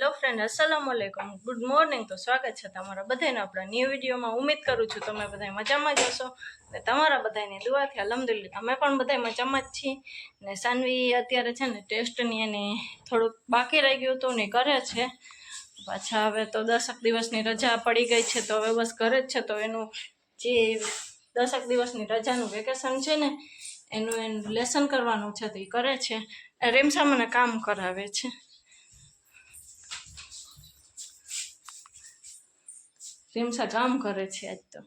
Hello friend અસલામ આલેકુમ good morning તો સ્વાગત છે તમારા બધાને આપણા ન્યૂ વિડીયોમાં ઉમેદ કરું છું તમે બધા મજામાં જ હશો. અને તમારા બધાની દુઆથી અલહમદુલિલ્લાહ. અમે પણ બધા મજામાં જ છીએ. ને સાનવી અત્યારે છે ને ટેસ્ટની એને થોડુંક બાકી રહી ગયું હતું ને કરે છે. પાછા હવે તો દસક દિવસની રજા પડી ગઈ છે તો હવે બસ ઘરે જ છે. તો એનું જે દસક દિવસની રજાનું વેકેશન છે ને, એનું એનું લેસન કરવાનું છે તો એ કરે છે. રેમસા મને કામ કરાવે છે. રીમસા કામ કરે છે આજ તો.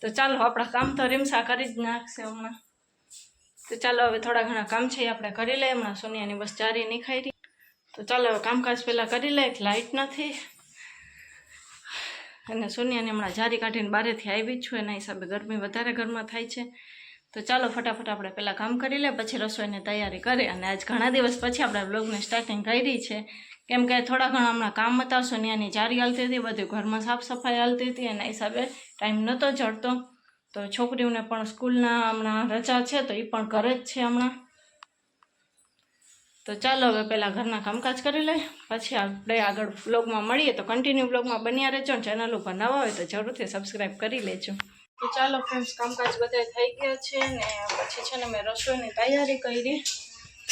તો ચાલો, આપણા કામ તો રીમસા કરી જ નાખશે હમણાં. તો ચાલો, હવે થોડા ઘણા કામ છે એ આપણે કરી લઈએ. હમણાં સોનિયાની બસ ચારી રહી તો ચાલો, હવે કામકાજ પહેલાં કરી લઈએ લાઇટ નથી. અને સોનિયાને હમણાં જારી કાઢીને બારેથી આવી છું. એના હિસાબે ગરમી વધારે ઘરમાં થાય છે. તો ચાલો ફટાફટ આપણે પહેલાં કામ કરી લે, પછી રસોઈની તૈયારી કરી અને આજ ઘણા દિવસ પછી આપણે બ્લોગની સ્ટાર્ટિંગ કરી છે. કેમ કે થોડા ઘણા હમણાં કામ બતાવશો ત્યાંની જારી હાલતી હતી, બધું ઘરમાં સાફ સફાઈ હાલતી હતી એના હિસાબે ટાઈમ નહોતો જડતો. તો છોકરીઓને પણ સ્કૂલના હમણાં રજા છે, તો એ પણ ઘરે જ છે હમણાં. તો ચાલો હવે પહેલાં ઘરના કામકાજ કરી લઈએ. પછી આપણે આગળ બ્લોગમાં મળીએ. તો કન્ટિન્યુ બ્લોગમાં બન્યા રહેજો ચેનલ ઉપર નવા હોય તો જરૂરથી સબસ્ક્રાઈબ કરી લેજો. તો ચાલો ફ્રેન્ડ્સ કામકાજ બધા થઈ ગયા છે ને પછી છે ને મેં રસોઈની તૈયારી કરી.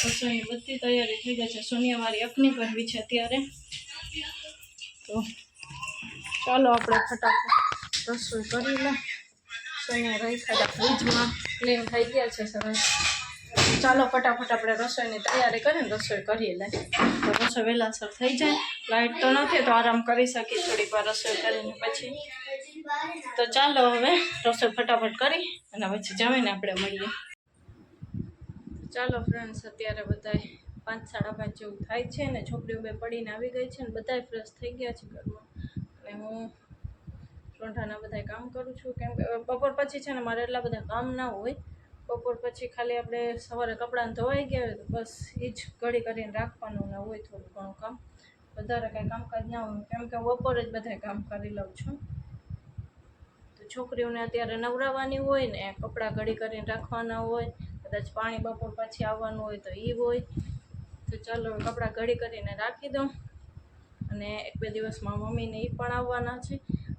રસોઈની બધી તૈયારી થઈ ગઈ છે. સોનિયા મારી અખની કરવી છે અત્યારે. તો ચાલો આપણે ફટાફટ રસોઈ કરી લે સોનિયા રહી ખાતા ફ્રીજમાં. ક્લીન થઈ ગયા છે સરસ. ચાલો ફટાફટ આપણે રસોઈની તૈયારી કરીને રસોઈ કરીએ લે તો રસોઈ વહેલાસર થઈ જાય. લાઇટ તો નથી, તો આરામ કરી શકીએ થોડીક વાર રસોઈ કરીને પછી. તો ચાલો હવે રસોઈ ફટાફટ કરી અને પછી જમીને આપણે મળીએ. ચાલો ફ્રેન્ડ્સ અત્યારે બધાય પાંચ સાડા પાંચ જેવું થાય છે ને છોકરીઓ બે પડીને આવી ગઈ છે અને બધાય ફ્રેશ થઈ ગયા છે ઘરમાં. અને હું રોંઢાના બધાય કામ કરું છું. કેમ કે બપોર પછી છે ને મારે એટલા બધા કામ ના હોય. બપોર પછી ખાલી આપણે સવારે કપડાં ધોવાઈ ગયા હોય તો બસ એ જ ઘડી કરીને રાખવાનું ને હોય થોડું ઘણું કામ. વધારે કાંઈ કામકાજ ના હોય. કેમ કે બપોરે જ બધાય કામ કરી લઉં છું. છોકરીઓને અત્યારે નવરાવવાની હોય ને, કપડાં ઘડી કરીને રાખવાના હોય, કદાચ પાણી બપોર પછી આવવાનું હોય તો એ હોય. તો ચાલો કપડાં ઘડી કરીને રાખી દઉં. અને એક બે દિવસમાં મમ્મીને એ પણ આવવાના છે.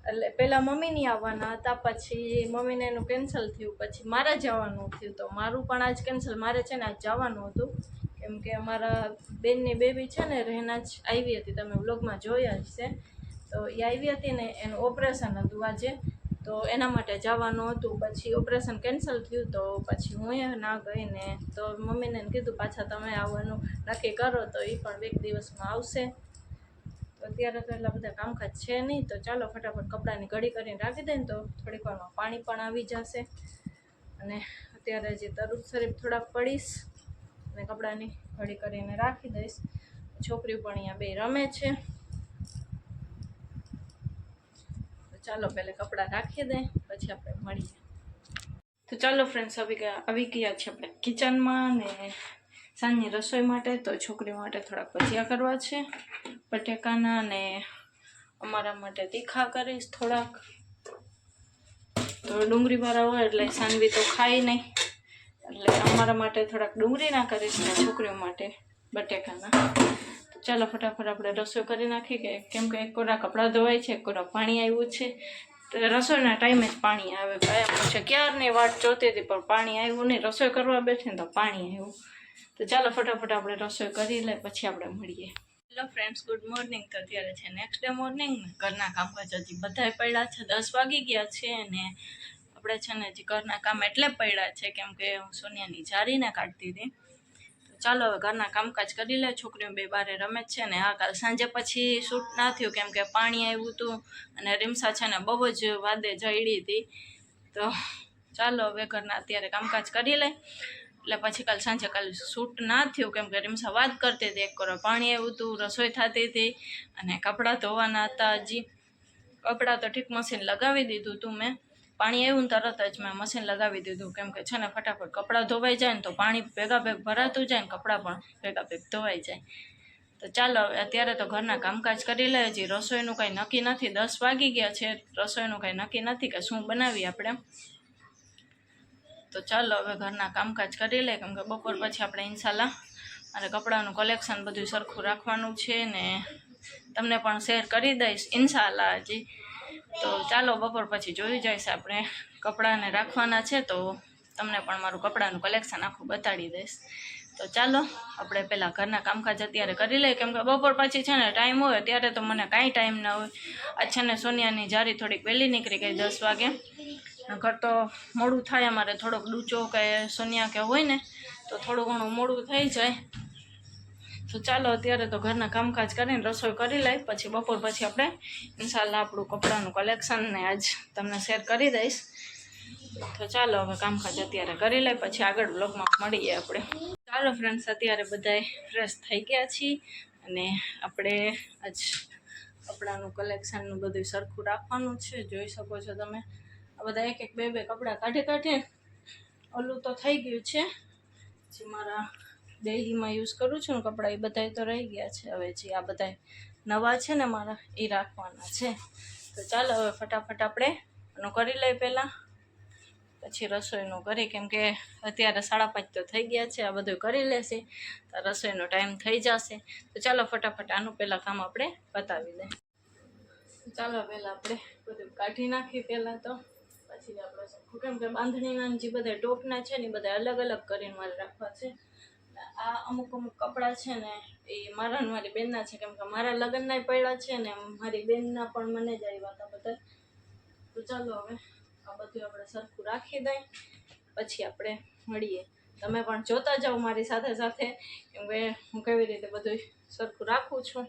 એટલે પહેલાં મમ્મીની આવવાના હતા, પછી મમ્મીને એનું કેન્સલ થયું, પછી મારે જવાનું થયું તો મારું પણ આજ કેન્સલ મારે છે ને આજ જવાનું હતું. કેમ કે અમારા બેનની બેબી છે ને રહેના જ આવી હતી, તમે વ્લોગમાં જોયા જ છે તો એ આવી હતી ને, એનું ઓપરેશન હતું આજે. તો એના માટે જવાનું હતું. પછી ઓપરેશન કેન્સલ થયું તો પછી હું એ ના ગઈ ને તો મમ્મીને કીધું, પાછા તમે આવવાનું નક્કી કરો તો એ પણ એક દિવસમાં આવશે. તો અત્યારે તો એટલા બધા કામકાજ છે નહીં, તો ચાલો ફટાફટ કપડાની ઘડી કરીને રાખી દઈએ તો થોડીક વારમાં પાણી પણ આવી જશે. અને અત્યારે જે તરત શરીફ થોડાક પડીશ, અને કપડાની ઘડી કરીને રાખી દઈશ. છોકરીઓ પણ અહીંયા બે રમે છે તો ચાલો પહેલાં કપડાં રાખી દે, પછી આપણે મળીએ. તો ચાલો ફ્રેન્ડ્સ આવી ગયા આવી ગયા છે આપણે કિચનમાં ને સાંજની રસોઈ માટે, તો છોકરી માટે થોડાક ભજીયા કરવા છે, બટેકાના ને અમારા માટે તીખા કરીશ થોડાક. તો ડુંગળીવાળા હોય એટલે સાંજવી તો ખાય નહીં. એટલે અમારા માટે થોડાક ડુંગળીના કરીશ ને છોકરીઓ માટે બટેકાના. ચાલો ફટાફટ આપણે રસોઈ કરી નાખી કે કેમ કે એક કોરા કપડાં ધોવાય છે, એક કોરા પાણી આવ્યું છે. રસોઈના ટાઈમે જ પાણી આવે. પછી, ક્યારની વાટ જોતી હતી? પણ પાણી આવ્યું નહીં. રસોઈ કરવા બેઠી ને તો પાણી આવ્યું તો ચાલો ફટાફટ આપણે રસોઈ કરી લે, પછી આપણે મળીએ. હેલો ફ્રેન્ડ્સ ગુડ મોર્નિંગ તો અત્યારે છે નેક્સ્ટ ડે મોર્નિંગ ઘરના કામકાજ હજી બધાય પડ્યા છે. દસ વાગી ગયા છે અને આપણે છે ને હજી ઘરના કામ એટલે પડ્યા છે. કેમ કે હું સોનિયાની જારીને કાઢતી હતી. ચાલો હવે ઘરના કામકાજ કરી લે, છોકરીઓ બે બારે રમે છે ને હા, કાલ સાંજે પછી શૂટ ના થયું કેમ કે પાણી આવ્યું હતું અને રીમસા છે ને બહુ જ વાદે જઈડી હતી. તો ચાલો હવે ઘરના અત્યારે કામકાજ કરી લે. એટલે પછી કાલ સાંજે કાલ શૂટ ના થયું કેમ કે રીમસા વાત કરતી હતી એક કરો, પાણી આવ્યું હતું, રસોઈ થતી હતી અને કપડાં ધોવાના હતા હજી. કપડાં તો ઠીક મશીન લગાવી દીધું હતું મેં. પાણી આવ્યું તરત જ મેં મશીન લગાવી દીધું. કેમ કે છે ને ફટાફટ કપડાં ધોવાઈ જાય ને તો પાણી ભેગા ભેગ ભરાતું જાય ને કપડાં પણ ભેગા ભેગ ધોવાઈ જાય. તો ચાલો અત્યારે તો ઘરના કામકાજ કરી લઈએ હજી રસોઈનું કાંઈ નક્કી નથી. દસ વાગી ગયા છે, રસોઈનું કાંઈ નક્કી નથી કે શું બનાવીએ આપણે. તો ચાલો, હવે ઘરના કામકાજ કરી લઈએ કેમ કે બપોર પછી આપણે ઇન્શાલ્લાહ અને કપડાનું કલેક્શન બધું સરખું રાખવાનું છે ને. તમને પણ શેર કરી દઈશ, ઇન્શાલ્લાહ હજી. તો ચાલો બપોર પછી જોઈ જઈશ આપણે કપડાને રાખવાના છે તો તમને પણ મારું કપડાનું કલેક્શન આખું બતાડી દઈશ. તો ચાલો, આપણે પહેલાં ઘરના કામકાજ અત્યારે કરી લઈએ. કેમ કે બપોર પછી છે ને ટાઈમ હોય, ત્યારે તો મને કાંઈ ટાઈમ ના હોય. આજ છે ને સોનિયાની જારી થોડીક વહેલી નીકળી ગઈ દસ વાગે. ઘર તો મોડું થાય, અમારે થોડોક ડૂચો કે સોનિયા કે હોય ને, તો થોડું ઘણું મોડું થઈ જાય. તો ચાલો અત્યારે તો ઘરના કામકાજ કરીને રસોઈ કરી લઈ, પછી બપોર પછી આપણે ઇન્શાલ્લાહ આપણું કપડાનું કલેક્શન ને આજ તમને શેર કરી દઈશ. તો ચાલો હવે કામકાજ અત્યારે કરી લઈ, પછી આગળ બ્લોગમાં મળીએ આપણે. ચાલો ફ્રેન્ડ્સ અત્યારે બધાએ ફ્રેશ થઈ ગયા છીએ અને આપણે આજ કપડાનું કલેક્શનનું બધું સરખું રાખવાનું છે, જોઈ શકો છો તમે. આ બધા એક એક બે બે કપડાં કાઢી કાઢે ઓલું તો થઈ ગયું છે. જે મારા ડેઈલીમાં યુઝ કરું છું ને કપડાં, એ બધાય તો રહી ગયા છે હવે જે આ બધા નવા છે ને મારા, એ રાખવાના છે. તો ચાલો હવે ફટાફટ આપણે એનું કરી લઈએ પહેલાં. પછી રસોઈનું કરી, કેમ કે અત્યારે સાડા પાંચ તો થઈ ગયા છે, આ બધું કરી લેશે. તો રસોઈનો ટાઈમ થઈ જશે. તો ચાલો ફટાફટ આનું પહેલાં કામ આપણે બતાવી દઈએ. ચાલો પહેલાં આપણે બધું કાઢી નાખીએ પહેલાં તો. પછી આપણે કેમ કે બાંધણીના જે બધા ટોપના છે ને એ બધા અલગ અલગ કરીને મારે રાખવા છે. આ અમુક અમુક કપડાં છે ને, એ મારા મારી બેનના છે. કેમ કે મારા લગ્નના પડ્યા છે ને મારી બેનના પણ મને જ આવ્યા હતા બધા. તો ચાલો હવે આ બધું આપણે સરખું રાખી દઈએ પછી આપણે મળીએ. તમે પણ જોતા જાઓ મારી સાથે સાથે. કેમ કે હું કેવી રીતે બધું સરખું રાખું છું.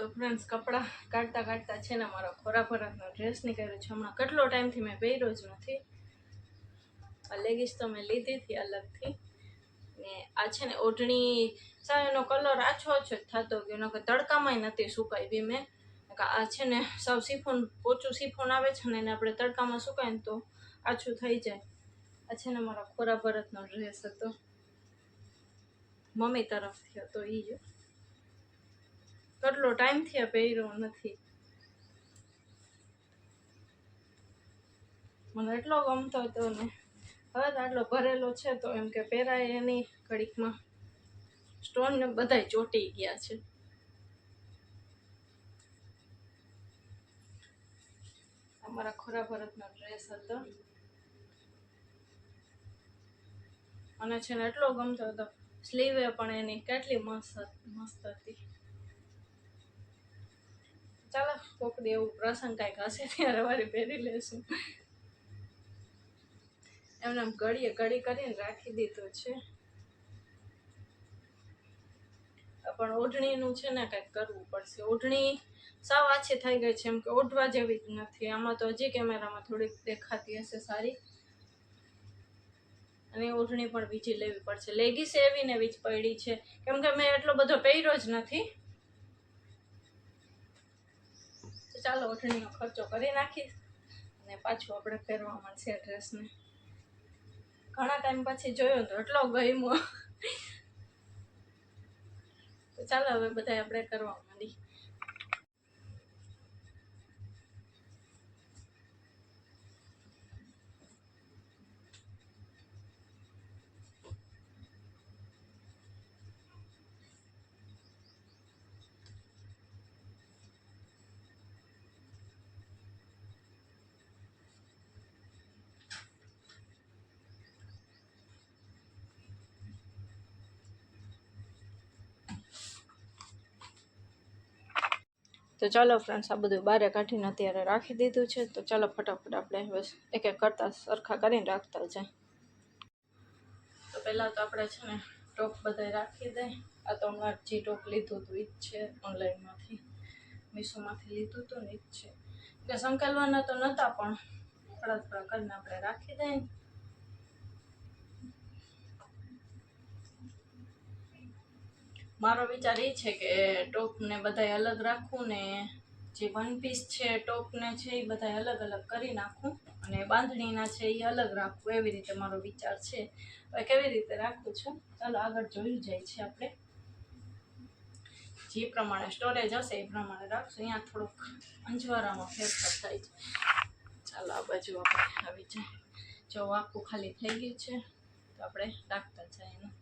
તો ફ્રેન્ડ્સ કપડાં કાઢતા કાઢતા છે ને મારો ખોરા ખોરાકનો ડ્રેસ નીકળ્યો છે. હમણાં કેટલો ટાઈમથી મેં પહેર્યો જ નથી. આ લેગીસ તો મેં લીધી હતી અલગથી. ને આ છે ને ઓઢણી સાવ એનો કલર આછો આછો જ થતો ગયો. કે તડકામાંય નથી સુકાવી મેં. કે આ છે ને સાવ સિફોન પોચું સિફોન આવે છે ને એને આપણે તડકામાં સુકાય ને તો આછું થઈ જાય. આ છે ને મારો ખોરા ભરતનો ડ્રેસ હતો. મમ્મી તરફથી હતો એ જ. કેટલો ટાઈમથી આ પહેર્યો નથી. મને એટલો ગમતો હતો ને. હવે તો આટલો ભરેલો છે તો એમ કે પહેરાય એની ઘડીકમાં. સ્ટોન ને બધાય ચોટી ગયા છે. અમારા ખોરા ભરતનો ડ્રેસ હતો. અને છે ને એટલો ગમતો હતો. સ્લીવે પણ એની કેટલી મસ્ત મસ્ત હતી. ચાલો કોક દે એવું પ્રસંગ કાંઈક હશે, ત્યારે વારી પહેરી લેશું. એમને આમ ઘડીએ ઘડી કરીને રાખી દીધું છે. પણ ઓઢણીનું છે ને, કંઈક કરવું પડશે. ઓઢણી સાવ આછી થઈ ગઈ છે, એમ કે ઓઢવા જેવી જ નથી. આમાં તો હજી કેમેરામાં થોડીક દેખાતી હશે સારી. અને ઓઢણી પણ બીજી લેવી પડશે. લેગીસ એવી ને એવી જ પડી છે. કેમ કે મેં એટલો બધો પહેર્યો જ નથી. ચાલો ઓઢણીનો ખર્ચો કરી નાખીશ અને પાછું આપણે પહેરવા મળશે ડ્રેસને ઘણા ટાઈમ પછી જોયો તો એટલો ગમ્યો. તો ચાલો હવે બધા આપણે કરવા માંડી તો ચાલો ફ્રેન્ડ્સ આ બધું બારે કાઢીને અત્યારે રાખી દીધું છે. તો ચાલો ફટાફટ આપણે હવે એક એક કરતાં સરખા કરીને રાખતા જાય. તો પહેલાં તો આપણે છે ને ટોપ બધાય રાખી દઈએ આ તો હમણાં જે ટોપ લીધું હતું એ જ છે ઓનલાઈનમાંથી. મીશોમાંથી લીધું હતું ને એ જ છે. એટલે સંકેલવાના તો નહોતા પણ થોડા થોડા કરીને આપણે રાખી દઈએ મારો વિચાર એ છે કે ટોપને બધાય અલગ રાખવું ને જે વન પીસ છે ટોપને છે એ બધાય અલગ અલગ કરી નાખું અને બાંધણીના છે એ અલગ રાખવું એવી રીતે મારો વિચાર છે. હવે કેવી રીતે રાખું છું? ચાલો આગળ જોયું જાય છે આપણે. જે પ્રમાણે સ્ટોરેજ હશે એ પ્રમાણે રાખશું. અહીંયા થોડુંક અંજવારામાં ફેરફાર થાય છે. ચાલો આ બાજુ આપણે આવી જાય. જો આખું ખાલી થઈ ગયું છે, તો આપણે રાખતા જાય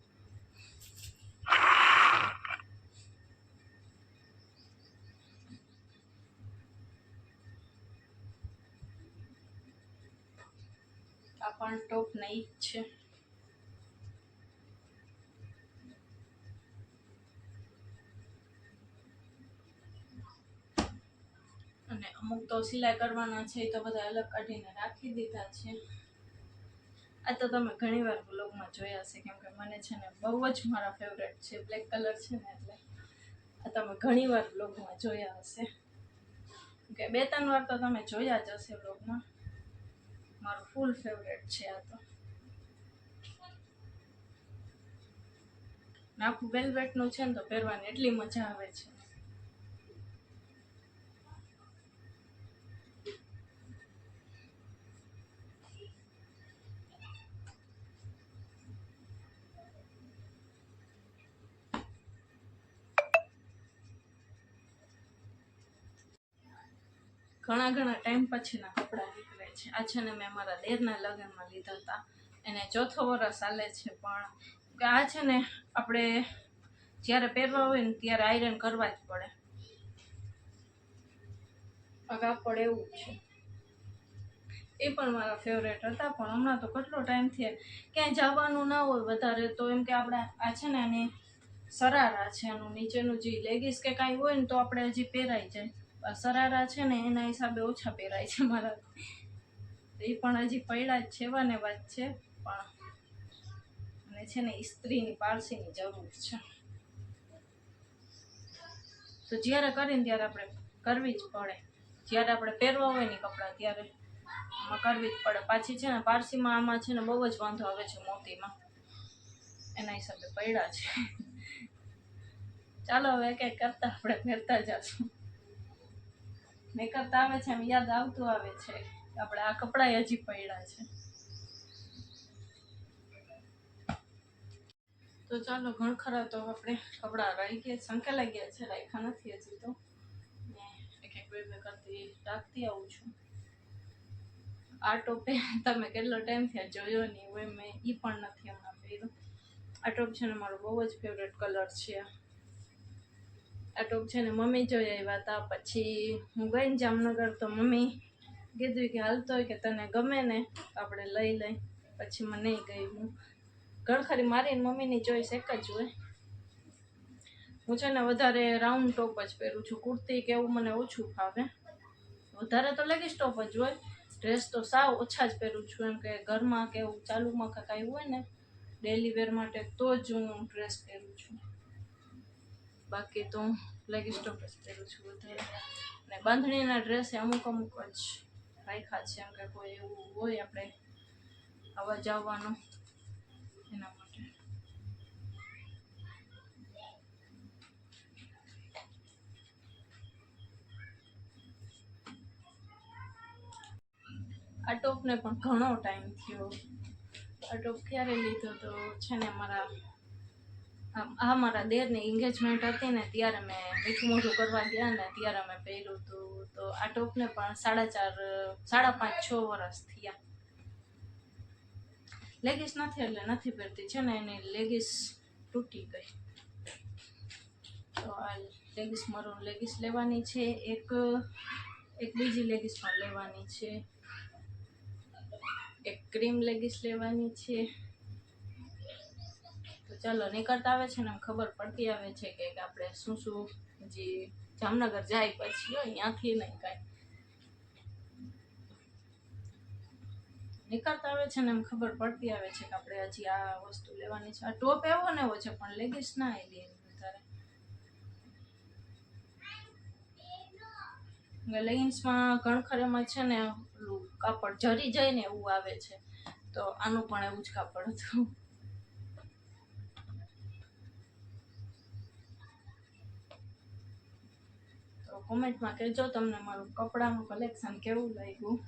પણ ટોપ નહીં જ છે. અને અમુક તો સિલાઈ કરવાના છે તો બધા અલગ કાઢીને રાખી દીધા છે. આ તો તમે ઘણી વાર બ્લોગમાં જોયા છે કેમ કે મને છે ને બહુ જ મારા ફેવરેટ છે બ્લેક કલર છે ને એટલે આ તમે ઘણી વાર બ્લોગમાં જોયા હશે. કે બે ત્રણ વાર તો તમે જોયા જ હશે બ્લોગમાં મારું ફૂલ ફેવરેટ છે આ તો. આખું વેલ્વેટનું છે ને તો પહેરવાની એટલી મજા આવે છે. ઘણા ઘણા ટાઈમ પછીના કપડાં નીકળે. છે આ છે ને મેં મારા દેરના લગ્નમાં લીધા હતા. એને ચોથો વરસ ચાલે છે, પણ આ છે ને આપણે જ્યારે પહેરવા હોય ને ત્યારે આયરન કરવા જ પડે. આ કાપડ એવું છે. એ પણ મારા ફેવરેટ હતા, પણ હમણાં તો કેટલો ટાઈમ થયા. ક્યાંય જવાનું ના હોય વધારે, તો એમ કે આપણે આ છે ને આની સરારા છે, આનું નીચેનું જે લેગીસ કે કાંઈ હોય ને તો આપણે હજી પહેરાઈ જાય. સરારા છે ને એના હિસાબે ઓછા પહેરાય છે મારા. એ પણ હજી પડ્યા જ છે વાત છે, પણ અને છે ને ઇસ્ત્રીની, પારસીની જરૂર છે. તો જ્યારે કરીને ત્યારે આપણે કરવી જ પડે. જ્યારે આપણે પહેરવા હોય ને કપડાં, ત્યારે આમાં કરવી જ પડે. પાછી છે ને પારસીમાં આમાં છે ને બહુ જ વાંધો આવે છે મોતીમાં. એના હિસાબે પડ્યા છે. ચાલો હવે કંઈક કરતા, આપણે પહેરતા જશું. મેં કરતા આવે છે એમ યાદ આવતું આવે છે. આપણે આ કપડાં હજી પડ્યા છે. તો ચાલો ઘણ ખરા તો આપણે કપડાં ગયા સંકેલાઈ ગયા છે, રાખ્યા નથી હજી તો. એક કરતી રાખતી આવું છું. આ ટોપે તમે કેટલો ટાઈમ થયા જોયો નહીં હોય મેં એ પણ નથી હમણાં પહેર્યું. આ ટોપ છે ને મારો બહુ જ ફેવરેટ કલર છે. આ ટોપ છે ને મમ્મી જોઈ આવ્યા હતા પછી હું ગઈ જામનગર તો મમ્મી કીધું કે હાલતો હોય કે તને ગમે ને આપણે લઈ લઈ. પછી મને નહીં ગઈ હું ઘણ ખરી મારી મમ્મીની ચોઈસ એક જ હોય. હું છે ને વધારે રાઉન્ડ ટોપ જ પહેરું છું. કુર્તી કે એવું મને ઓછું ફાવે. વધારે તો લેગીસ ટોપ જ હોય. ડ્રેસ તો સાવ ઓછા જ પહેરું છું. એમ કે ઘરમાં કે એવું ચાલુમાં કે કાંઈ હોય ને ડેલી વેર માટે તો જ હું ડ્રેસ પહેરું છું. બાકી તો લેગીસ ટોપ જ પહેરું છું વધારે. ને બાંધણીના ડ્રેસ અમુક અમુક જ. રાખ્યા છે એમ કે કોઈ એવું હોય આપણે આવવા જવાનું એના માટે. આ ટોપને પણ ઘણો ટાઈમ થયો. આ ટોપ ક્યારે લીધો તો છે ને મારા આ મારા દેરની એન્ગેજમેન્ટ હતી ને ત્યારે મેં મીઠું મોઢું કરવા ગયા ને ત્યારે મેં પહેર્યું હતું. તો આ ટોપને પણ સાડા ચાર, સાડા પાંચ, છ વર્ષ થયા. લેગીસ નથી એટલે નથી પહેરતી. છે ને એની લેગીસ તૂટી ગઈ. તો આ લેગીસ મરૂન લેગીસ લેવાની છે. એક એક બીજી લેગીસ પણ લેવાની છે. એક ક્રીમ લેગીસ લેવાની છે. ચાલો નીકળતા આવે છે ને ખબર પડતી આવે છે કે આપણે શું શું જે જામનગર જાય પછી હોય, ત્યાંથી નહીં કાંઈ. નીકળતા આવે છે ને એમ ખબર પડતી આવે છે કે આપણે હજી આ વસ્તુ લેવાની છે. આ ટોપ એવો ને એવો છે, પણ લેગીસ ના આવી વધારે. લેગિન્સમાં ઘણખરેમાં છે ને કાપડ જરી જાય ને એવું આવે છે. તો આનું પણ એવું જ કાપડ હતું. કોમેન્ટમાં કહેજો તમને મારું કપડાનું કલેક્શન કેવું લાગ્યું.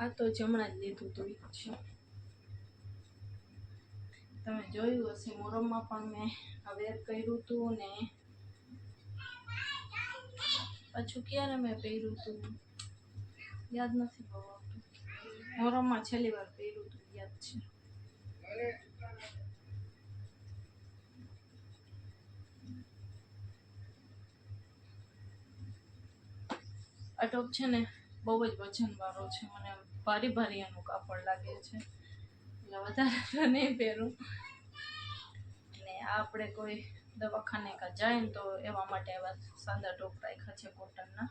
આ તો જમણા જ લીધું હતું છે. તમે જોયું હશે મોરમમાં પણ મેં આ વેર કર્યું હતું ને પાછું ક્યારે મેં પહેર્યું હતું યાદ નથી બહુ આવતું. મોરમમાં છેલ્લી વાર પહેર્યું હતું યાદ છે. આ ટોપ છે ને, બહુ જ વજનવાળો છે. મને ભારી ભારી એનું કાપડ લાગે છે. એટલે વધારે નહીં પહેરું. અને આ આપણે કોઈ દવાખાને કા જાય ને તો એવા માટે એવા સાદા ટોપ રાખ્યા છે કોટનના.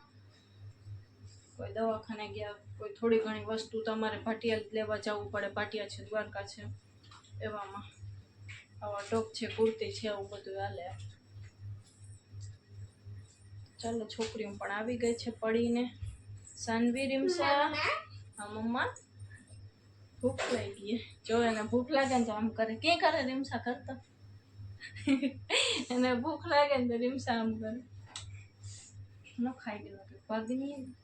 કોઈ દવાખાને ગયા, કોઈ થોડી ઘણી વસ્તુ તમારે ભાટિયા લેવા જવું પડે. ભાટિયા છે, દ્વારકા છે. એવામાં આવા ટોપ છે, કુર્તી છે એવું બધું હાલે. ચાલો છોકરીઓ પણ આવી ગઈ છે પડીને. સાનવી રીમસા. હા, મમ્મા. ભૂખ લાગી જો એને ભૂખ લાગે ને તો આમ કરે. કે કરે રીમસા કરતો? એને ભૂખ લાગે ને તો રીમસા આમ કરે. ન ખાઈ ગયો ભાગી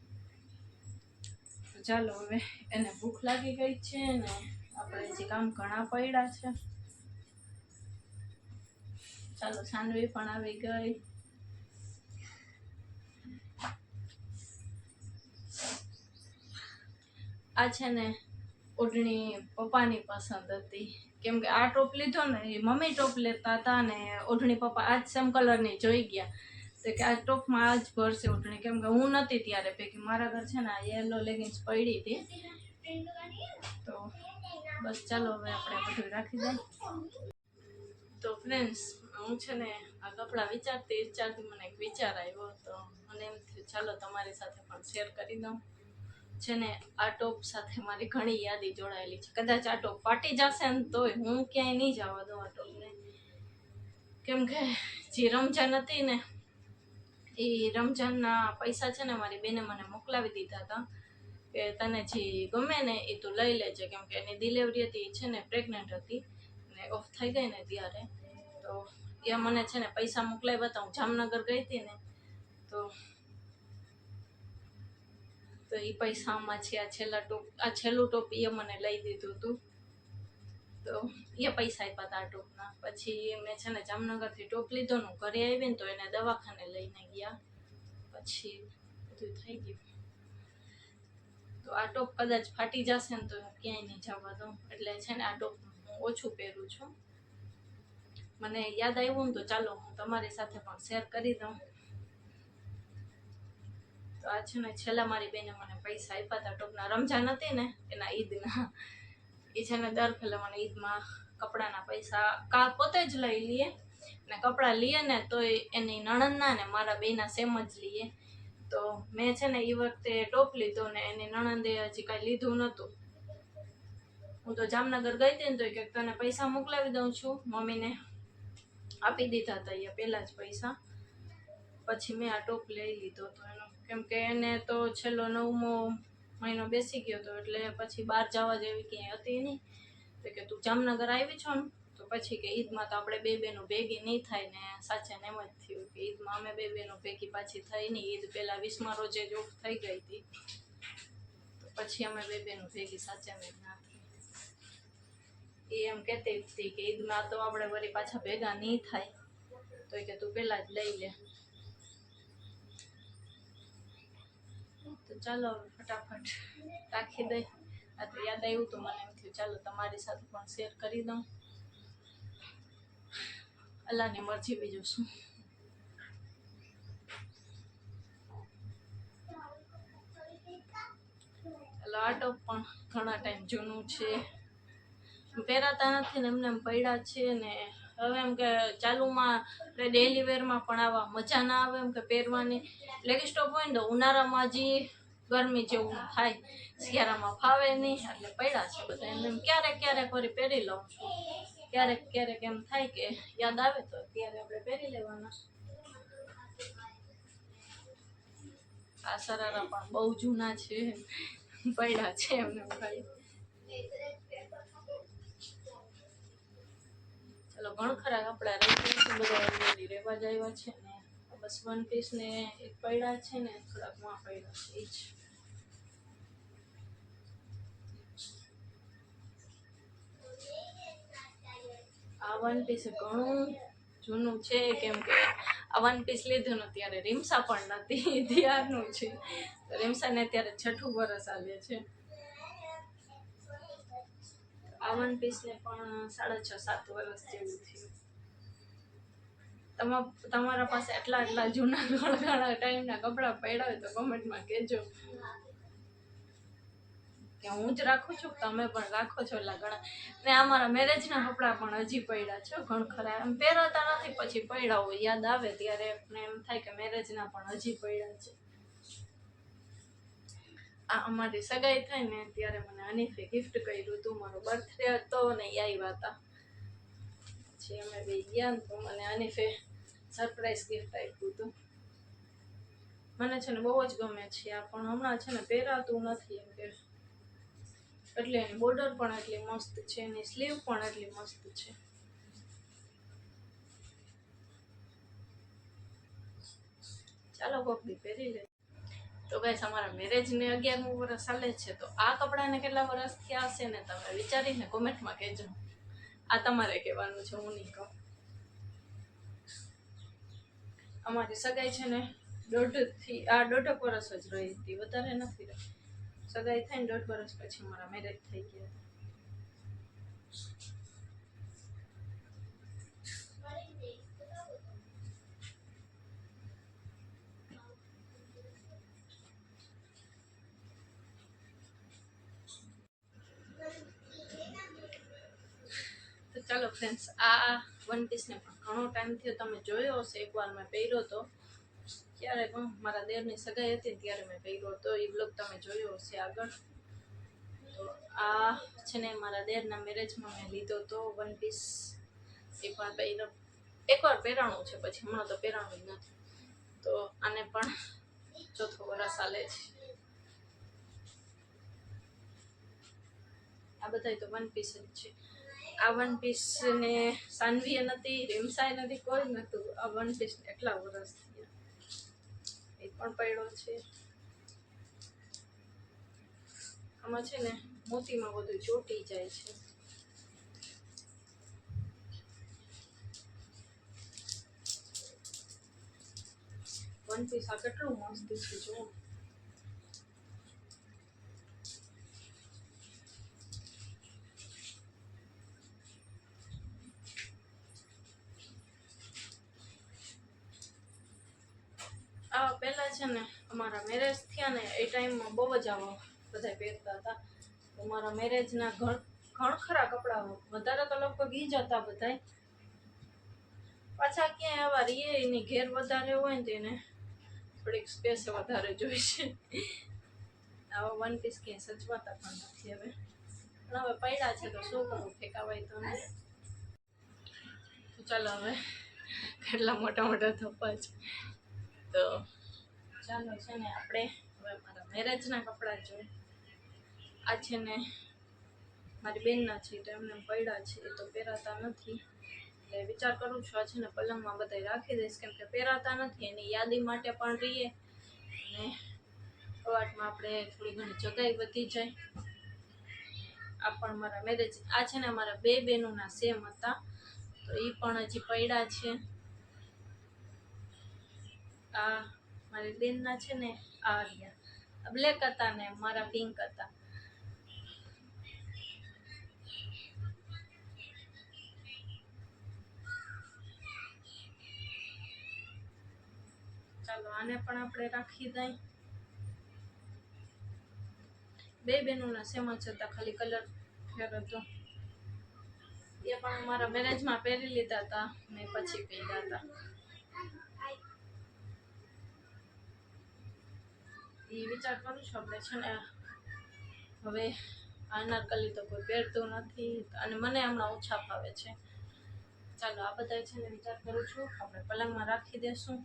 ચાલો હવે એને ભૂખ લાગી ગઈ છે ને આપણે જે કામ ઘણા પડ્યા છે. ચાલો સાનવી પણ આવી ગઈ. આ છે ને ઓઢણી પપ્પાની પસંદ હતી. કેમ કે આ ટોપ લીધો ને એ મમ્મી ટોપ લેતા હતા ને ઓઢણી પપ્પા આ જ સેમ કલરની જોઈ ગયા. તો કે આ ટોપમાં આ જ ભરશે ઓઢણી કેમ કે હું નહોતી ત્યારે પૈકી મારા ઘર છે ને આ યેલો લેગિન્સ પડી હતી. તો બસ ચાલો હવે આપણે બધું રાખી દઈએ. તો ફ્રેન્ડ્સ હું છે ને આ કપડાં વિચારતી વિચારતી મને એક વિચાર આવ્યો તો મને એમ થયું, ચાલો તમારી સાથે પણ શેર કરી દઉં. છે ને આ ટોપ સાથે મારી ઘણી યાદી જોડાયેલી છે. કદાચ આ ટોપ ફાટી જશે ને તોય હું ક્યાંય નહીં જવા દઉં આ ટોપને. કેમ કે જે રમજાન હતી ને, એ રમજાનના પૈસા છે ને મારી બેને મને મોકલાવી દીધા હતા કે તને જે ગમે ને એ તું લઈ લેજે. કેમ કે એની ડિલિવરી હતી, એ છે ને પ્રેગ્નન્ટ હતી ને ઓફ થઈ ગઈ ને ત્યારે. તો એ મને છે ને પૈસા મોકલાવ્યા હતા. હું જામનગર ગઈ હતી ને, તો તો એ પૈસામાં છે, આ છેલ્લા ટોપ આ છેલ્લું ટોપ એ મને લઈ દીધું હતું તો એ પૈસા આપ્યા હતા આ ટોપના. પછી મેં છે ને જામનગરથી ટોપ લીધો નું ઘરે આવી ને તો એને દવાખાને લઈને ગયા. પછી બધું થઈ ગયું. તો આ ટોપ કદાચ ફાટી જશે ને તો ક્યાંય નહીં જવા દઉં એટલે છે ને આ ટોપ હું ઓછું પહેરું છું. મને યાદ આવ્યું ને તો ચાલો હું તમારી સાથે પણ શેર કરી દઉં. તો આ છે ને છેલ્લા મારી બેને મને પૈસા આપ્યા હતા. ટોપના રમજાન હતી ને એના ઈદના. એ છે ને દર ફેલે મને ઈદમાં કપડાના પૈસા કા પોતે જ લઈ લઈએ ને કપડાં લઈએ ને તો એની નણંદના ને મારા બેના સેમ જ લઈએ તો મેં છે ને એ વખતે ટોપ લીધો ને એની નણંદે હજી કાંઈ લીધું નહોતું. હું તો જામનગર ગઈ હતી ને તો કે તને પૈસા મોકલાવી દઉં છું. મમ્મીને આપી દીધા હતા એ પહેલાં જ પૈસા. પછી મેં આ ટોપ લઈ લીધો તો એનો કેમ કે એને તો છેલ્લો નવમો મહિનો બેસી ગયો હતો એટલે પછી બહાર જવા જેવી ક્યાંય હતી નહીં. તો કે તું જામનગર આવી છો ને, તો પછી કે ઈદમાં તો આપણે બે બેનું ભેગી નહીં થાય ને, સાચે ને એમ જ થયું કે ઈદમાં અમે બે બેનું ભેગી પાછી થઈ નહીં. ઈદ પહેલાં વીસમાં રોજે જ ઓફ થઈ ગઈ હતી. તો પછી અમે બે બેનું ભેગી સાચે ને ના એ એમ કહેતી હતી કે ઈદમાં તો આપણે વળી પાછા ભેગા નહીં થાય. તો કે તું પહેલાં જ લઈ લે. તો ચાલો ફટાફટ રાખી દઈ. આ તો યાદ આવ્યું તો મને એમ થયું, ચાલો તમારી સાથે પણ શેર કરી દઉં. અલ્લાહની મરજી બીજું શું? લાટો પણ ઘણા ટાઈમ જૂનું છે. પહેરાતા નથી ને એમને એમ પડ્યા છે ને હવે એમ કે ચાલુમાં ડેલી વેરમાં પણ આવા મજા ના આવે એમ કે પહેરવાની. લેગીસ ટોપ હોય ને તો ઉનાળામાં હજી ગરમી જેવું થાય, શિયાળામાં ફાવે નહીં, એટલે પડ્યા છે બધા. એમને એમ ક્યારેક ક્યારેક વળી પહેરી લઉં છું. ક્યારેક ક્યારેક એમ થાય કે યાદ આવે તો ત્યારે આપણે પહેરી લેવાના. આ સરારા પણ બહુ જૂના છે. પડ્યા છે એમને ભાઈ. ચલો ઘણ ખરા કપડા રહી છે, બધા રહેવા જ આવ્યા છે. બસ વન પીસ ને એક પડ્યા છે ને, થોડાકમાં પડ્યા છે, એ જ. આ વન પીસ ઘણું જૂનું છે, કેમ કે આ વન પીસ લીધું ને ત્યારે રીમસા પણ નથી, ત્યારનું છે. રીમસાને અત્યારે છઠ્ઠું વરસ આવે છે. આ વન પીસને પણ સાડા છ, સાત વરસ જેવું થયું. તમારા પાસે એટલા એટલા જૂના ઘણા ટાઈમના કપડાં પડ્યા હોય તો કોમેન્ટમાં કહેજો. કે હું જ રાખું છું, તમે પણ રાખો છો એટલા ઘણા ને અમારા મેરેજના કપડાં પણ હજી પડ્યા છે, ઘણ ખરા. એમ પહેરાતા નથી, પછી પડ્યા હોય, યાદ આવે ત્યારે એમ થાય કે મેરેજના પણ હજી પડ્યા છે. આ અમારી સગાઈ થઈ ને ત્યારે મને હનીફે ગિફ્ટ કર્યું હતું મારો બર્થડે હતો ને એ આવ્યા હતા. પછી અમે બે ગયા તો મને હનીફે સરપ્રાઈઝ ગિફ્ટ આપ્યું હતું. મને છે ને બહુ જ ગમે છે આ, પણ હમણાં છે ને પહેરાતું નથી એમ કે. એટલે એની બોર્ડર પણ એટલી મસ્ત છે, એની સ્લીવ પણ એટલી મસ્ત છે. ચાલો કોક દી પહેરી લે. તો ગાઈસ અમારા મેરેજને અગિયારમું વર્ષ ચાલે છે. તો આ કપડાને કેટલા વર્ષ થયા હશે ને તમે વિચારીને કોમેન્ટમાં કહેજો. આ તમારે કહેવાનું છે, હું નહીં કહું. અમારી સગાઈ છે ને દોઢથી, આ દોઢક વર્ષ જ રહી હતી, વધારે નથી રહી. સગાઈ થઈને દોઢ વર્ષ પછી અમારા મેરેજ થઈ ગયા. ચાલો ફ્રેન્ડ્સ આ વન પીસને પણ ઘણો ટાઈમ થયો તમે જોયો હશે, એકવાર મેં પહેર્યો હતો ક્યારે પણ મારા દેરની સગાઈ હતી ત્યારે મેં પહેર્યો હતો. એ બ્લોગ તમે જોયો હશે આગળ. તો આ છે ને મારા દેરના મેરેજમાં મેં લીધો હતો વન પીસ એકવાર પહેર્યો. એકવાર પહેરાણું છે પછી, હમણાં તો પહેરાણું જ નથી. તો આને પણ ચોથો વરસ ચાલે છે. આ બધા તો વન પીસ જ છે. આ વન પીસ ને સાનવીએ નથી રીમસાએ નથી, કોઈ નહોતું આ વન પીસ એટલા વર્ષ થયા. એ પણ પડ્યો છે. આમાં છે ને, મોતીમાં બધું ચોટી જાય છે. વન પીસ આ કેટલું મસ્ત છે જો ટાઈમમાં બહુ જ આવા બધા પહેરતા હતા. તો મારા મેરેજના ઘણ ઘણ ખરા કપડાં વધારે તો લગભગ એ જ હતા બધાય. પાછા ક્યાંય આવા રીએ એની ઘેર વધારે હોય ને તેને થોડીક સ્પેસ વધારે જોઈશે. આવા વન પીસ ક્યાંય સચવાતા પણ નથી હવે. પણ હવે પડ્યા છે તો શું કરવું ફેંકાવાય તો નહીં. તો ચાલો હવે કેટલા મોટા મોટા થપ્પા છે. તો ચાલો છે ને આપણે હવે મારા મેરેજના કપડાં જોઈએ આ છે ને મારી બેનના છે, તો એમને પડ્યા છે, એ તો પહેરાતા નથી. એટલે વિચાર કરું છું, આ છે ને પલંગમાં બધા રાખી દઈશ, કેમ કે પહેરાતા નથી, એની યાદી માટે પણ રહીએ. અને કવાટમાં આપણે થોડી ઘણી જગાઈ વધી જાય. આ પણ મારા મેરેજ, આ છે ને મારા બે બહેનોના સેમ હતા. તો એ પણ હજી પડ્યા છે. આ મારી બેનના છે ને, આ રહ્યા. બ્લેક હતા ને મારા પિંક હતા. ચાલો, આને પણ આપણે રાખી દઈ. બે બહેનોના સેમ જ હતા ખાલી કલર ફેર હતો. એ પણ મારા મેરેજમાં પહેરી લીધા હતા ને પછી પહેર્યા હતા. એ વિચાર કરું છું આપણે છે ને, હવે આનારકલી તો કોઈ પહેરતું નથી. અને મને હમણાં ઓછા ફાવે છે. ચાલો, આ બધા છે ને વિચાર કરું છું. આપણે પલંગમાં રાખી દેશું.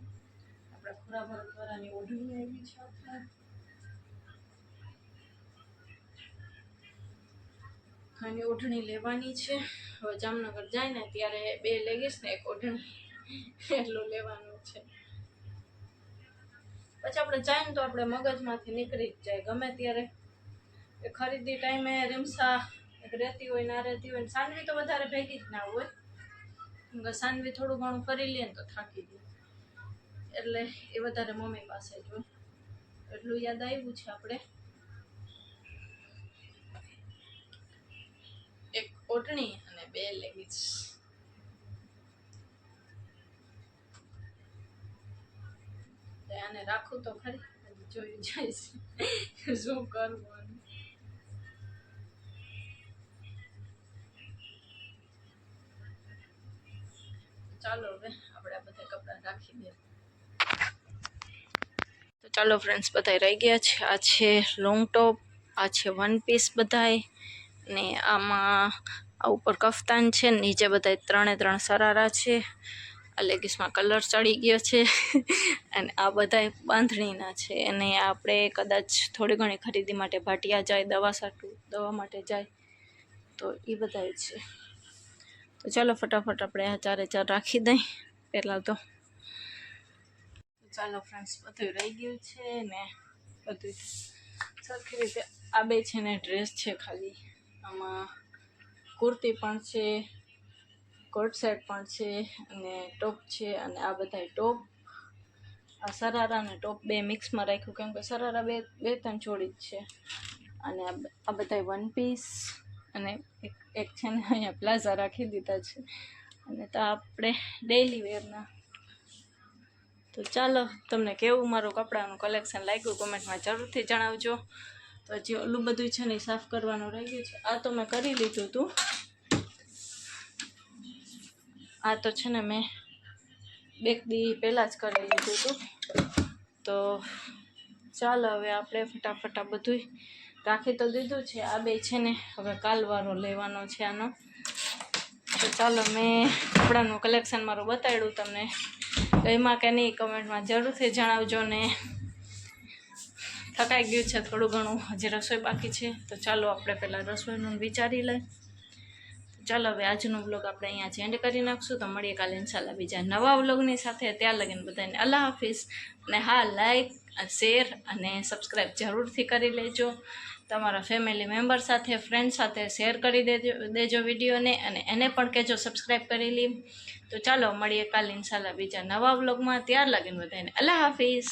આપણે ખોરા ભરતવાળાની ઓઢણી આવી છે આપણે. ઓઢણી લેવાની છે. હવે જામનગર જાય ને, ત્યારે બે લેગીસ ને એક ઓઢણી. એટલું લેવાનું છે. પછી આપણે જાય ને તો આપણે મગજમાંથી નીકળી જ જાય. ગમે ત્યારે એ ખરીદી ટાઈમે રીમસા રહેતી હોય ના રહેતી હોય સાનવી તો વધારે ભેગી જ ના હોય. સાનવી થોડું ઘણું ફરી લે ને તો થાકી જાય એટલે એ વધારે મમ્મી પાસે જ હોય. એટલું યાદ આવ્યું છે આપણે. એક ઓટણી અને બે લેગીસ. તો રાખું તો ખરી. જોયું છે. શું કરવું ચાલો હવે આપણે આ કપડાં રાખી દઈએ. તો ચાલો ફ્રેન્ડ્સ બધા રહી ગયા છે. આ છે લોંગ ટોપ આ છે વન પીસ બધાય. ને આમાં આ ઉપર કફતાન છે નીચે બધા ત્રણે ત્રણ સરારા છે. આ લેગીસમાં કલર ચડી ગયો છે. અને આ બધા બાંધણીના છે. અને આપણે કદાચ થોડી ઘણી ખરીદી માટે ભાટિયા જાય, દવા સાટું, દવા માટે જાય, તો એ બધા છે. તો ચાલો ફટાફટ આપણે આ ચારે ચાર રાખી દઈ. પહેલાં તો ચાલો ફ્રેન્ડ્સ, બધું રહી ગયું છે ને બધું સરખી રીતે આ બે છે ને ડ્રેસ છે ખાલી. આમાં કુર્તી પણ છે કોટ સેટ પણ છે અને ટોપ છે અને આ બધા ટોપ. આ સરારા અને ટોપ બે મિક્સમાં રાખ્યું કેમ કે સરારા બે બે ત્રણ જોડી જ છે. અને આ બધા વન પીસ અને એક એક છે ને અહીંયા પ્લાઝા રાખી દીધા છે. અને તો આપણે ડેઈલી વેરના તો ચાલો, તમને કેવું મારું કપડાનું કલેક્શન લાગ્યું કોમેન્ટમાં જરૂરથી જણાવજો. તો હજી ઓલું બધું છે ને સાફ કરવાનું રહી ગયું છે. આ તો મેં કરી લીધું હતું આ તો છે ને મેં બે દી પહેલાં જ કરી લીધું હતું. તો ચાલો હવે આપણે ફટાફટ આ બધું રાખી તો દીધું છે. આ બે છે ને હવે કાલવારો લેવાનો છે આનો. તો ચાલો મેં કપડાનું કલેક્શન મારું બતાડ્યું તમને. એમાં કે નહીં, કમેન્ટમાં જરૂરથી જણાવજો ને. થકાઈ ગયું છે થોડું ઘણું. હજી રસોઈ બાકી છે. તો ચાલો આપણે પહેલાં રસોઈનું વિચારી લઈએ. ચાલો હવે આજનો વ્લોગ આપણે અહીંયા જ કરી નાખશું. તો મળીએ કાલે ઇન્શાલ્લાહ બીજા નવા વ્લોગની સાથે. ત્યાં લગીને બધાને અલ્લાહ હાફિઝ. અને હા લાઈક શેર અને સબસ્ક્રાઈબ જરૂરથી કરી લેજો. તમારા ફેમિલી મેમ્બર સાથે ફ્રેન્ડ સાથે શેર કરી દેજો દેજો વિડીયોને અને એને પણ કહેજો સબસ્ક્રાઈબ કરી લી. તો ચાલો મળીએ કાલે ઇન્શાલ્લાહ બીજા નવા વ્લોગમાં. ત્યાર લગીને બધાને અલ્લાહ હાફિઝ.